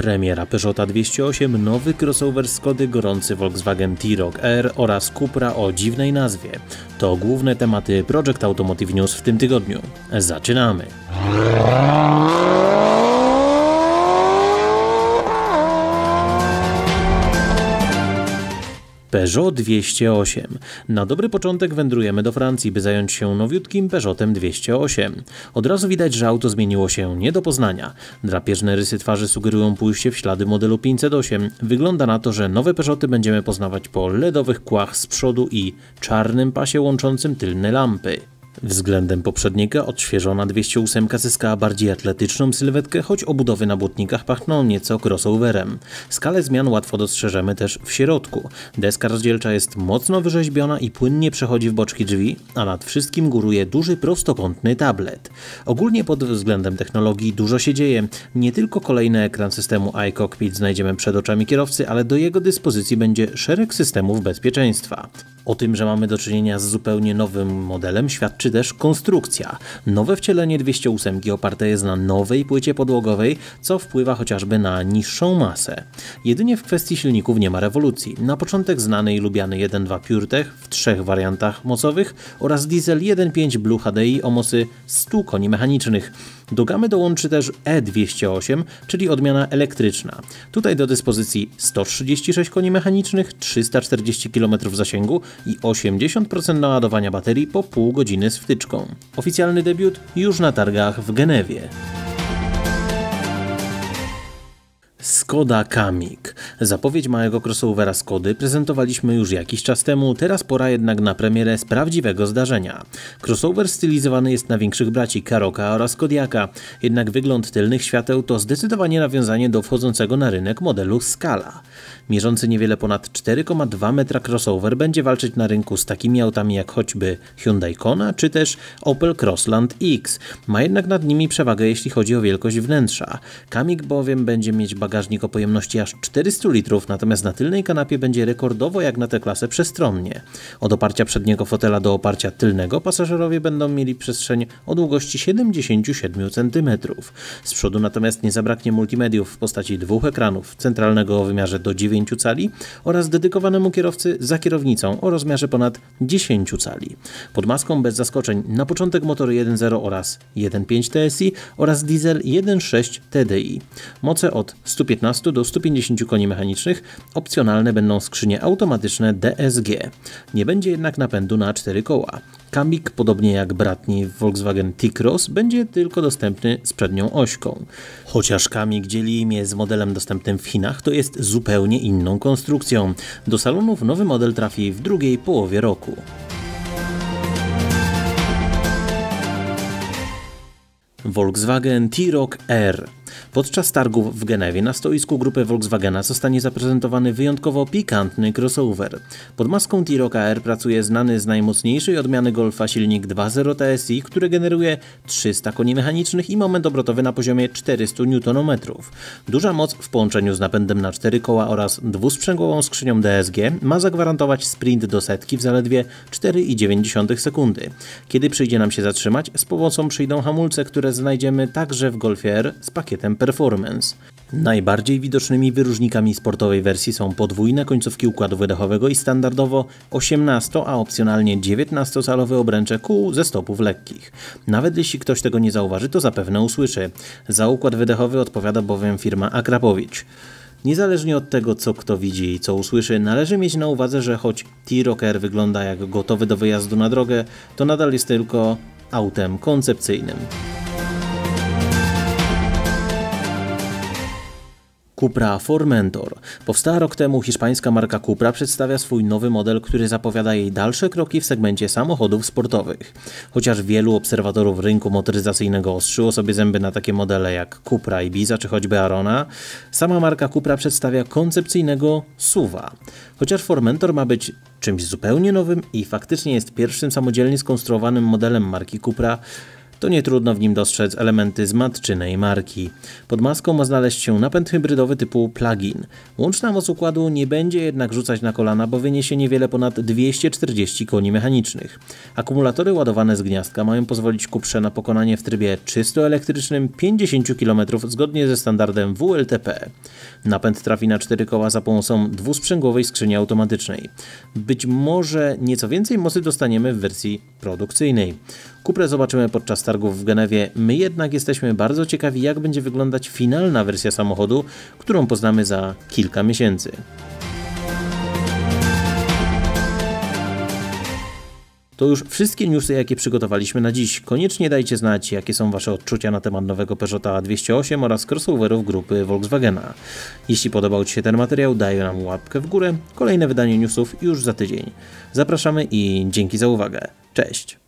Premiera Peugeota 208, nowy crossover Skody gorący Volkswagen T-Roc R oraz Cupra o dziwnej nazwie. To główne tematy Project Automotive News w tym tygodniu. Zaczynamy! Peugeot 208. Na dobry początek wędrujemy do Francji, by zająć się nowiutkim Peugeotem 208. Od razu widać, że auto zmieniło się nie do poznania. Drapieżne rysy twarzy sugerują pójście w ślady modelu 508. Wygląda na to, że nowe Peugeoty będziemy poznawać po LEDowych kłach z przodu i czarnym pasie łączącym tylne lampy. Względem poprzedniego odświeżona 208 zyskała bardziej atletyczną sylwetkę, choć obudowy na błotnikach pachną nieco crossoverem. Skalę zmian łatwo dostrzeżemy też w środku. Deska rozdzielcza jest mocno wyrzeźbiona i płynnie przechodzi w boczki drzwi, a nad wszystkim góruje duży prostokątny tablet. Ogólnie pod względem technologii dużo się dzieje. Nie tylko kolejny ekran systemu iCockpit znajdziemy przed oczami kierowcy, ale do jego dyspozycji będzie szereg systemów bezpieczeństwa. O tym, że mamy do czynienia z zupełnie nowym modelem świadczy też konstrukcja. Nowe wcielenie 208 oparte jest na nowej płycie podłogowej, co wpływa chociażby na niższą masę. Jedynie w kwestii silników nie ma rewolucji. Na początek znany i lubiany 1.2 PureTech w trzech wariantach mocowych oraz diesel 1.5 Blue HDI o mocy 100 koni mechanicznych. Do gamy dołączy też E208, czyli odmiana elektryczna. Tutaj do dyspozycji 136 koni mechanicznych, 340 km zasięgu i 80% naładowania baterii po pół godziny z wtyczką. Oficjalny debiut już na targach w Genewie. Skoda Kamik. Zapowiedź małego crossovera Skody prezentowaliśmy już jakiś czas temu, teraz pora jednak na premierę z prawdziwego zdarzenia. Crossover stylizowany jest na większych braci Karoka oraz Kodiaka, jednak wygląd tylnych świateł to zdecydowanie nawiązanie do wchodzącego na rynek modelu Scala. Mierzący niewiele ponad 4,2 metra crossover będzie walczyć na rynku z takimi autami jak choćby Hyundai Kona czy też Opel Crossland X. Ma jednak nad nimi przewagę jeśli chodzi o wielkość wnętrza. Kamik bowiem będzie mieć bagażnik o pojemności aż 400 litrów, natomiast na tylnej kanapie będzie rekordowo jak na tę klasę przestronnie. Od oparcia przedniego fotela do oparcia tylnego pasażerowie będą mieli przestrzeń o długości 77 cm. Z przodu natomiast nie zabraknie multimediów w postaci dwóch ekranów, centralnego o wymiarze do 9 cali oraz dedykowanemu kierowcy za kierownicą o rozmiarze ponad 10 cali. Pod maską bez zaskoczeń na początek motory 1.0 oraz 1.5 TSI oraz diesel 1.6 TDI. Moce od 115 do 150 koni mechanicznych, opcjonalne będą skrzynie automatyczne DSG. Nie będzie jednak napędu na 4 koła. Kamik, podobnie jak bratni Volkswagen T-Cross, będzie tylko dostępny z przednią ośką. Chociaż Kamik dzieli imię z modelem dostępnym w Chinach, to jest zupełnie inną konstrukcją. Do salonów nowy model trafi w drugiej połowie roku. Volkswagen T-Roc R Podczas targów w Genewie na stoisku grupy Volkswagena zostanie zaprezentowany wyjątkowo pikantny crossover. Pod maską T-Roc R pracuje znany z najmocniejszej odmiany Golfa silnik 2.0 TSI, który generuje 300 koni mechanicznych i moment obrotowy na poziomie 400 Nm. Duża moc w połączeniu z napędem na 4 koła oraz dwusprzęgłową skrzynią DSG ma zagwarantować sprint do setki w zaledwie 4,9 sekundy. Kiedy przyjdzie nam się zatrzymać, z pomocą przyjdą hamulce, które znajdziemy także w Golfie R z pakietem Performance. Najbardziej widocznymi wyróżnikami sportowej wersji są podwójne końcówki układu wydechowego i standardowo 18, a opcjonalnie 19-calowe obręcze kół ze stopów lekkich. Nawet jeśli ktoś tego nie zauważy, to zapewne usłyszy. Za układ wydechowy odpowiada bowiem firma Akrapowicz. Niezależnie od tego, co kto widzi i co usłyszy, należy mieć na uwadze, że choć T-Rocker wygląda jak gotowy do wyjazdu na drogę, to nadal jest tylko autem koncepcyjnym. Cupra Formentor. Powstała rok temu hiszpańska marka Cupra przedstawia swój nowy model, który zapowiada jej dalsze kroki w segmencie samochodów sportowych. Chociaż wielu obserwatorów rynku motoryzacyjnego ostrzyło sobie zęby na takie modele jak Cupra Ibiza czy choćby Arona, sama marka Cupra przedstawia koncepcyjnego SUVa. Chociaż Formentor ma być czymś zupełnie nowym i faktycznie jest pierwszym samodzielnie skonstruowanym modelem marki Cupra, to nie trudno w nim dostrzec elementy z matczynej marki. Pod maską ma znaleźć się napęd hybrydowy typu plug-in. Łączna moc układu nie będzie jednak rzucać na kolana, bo wyniesie niewiele ponad 240 koni mechanicznych. Akumulatory ładowane z gniazdka mają pozwolić Cuprze na pokonanie w trybie czysto elektrycznym 50 km zgodnie ze standardem WLTP. Napęd trafi na cztery koła za pomocą dwusprzęgłowej skrzyni automatycznej. Być może nieco więcej mocy dostaniemy w wersji produkcyjnej. Kuprę zobaczymy podczas targów w Genewie. My jednak jesteśmy bardzo ciekawi, jak będzie wyglądać finalna wersja samochodu, którą poznamy za kilka miesięcy. To już wszystkie newsy, jakie przygotowaliśmy na dziś. Koniecznie dajcie znać, jakie są Wasze odczucia na temat nowego Peugeota 208 oraz crossoverów grupy Volkswagena. Jeśli podobał Ci się ten materiał, daj nam łapkę w górę. Kolejne wydanie newsów już za tydzień. Zapraszamy i dzięki za uwagę. Cześć!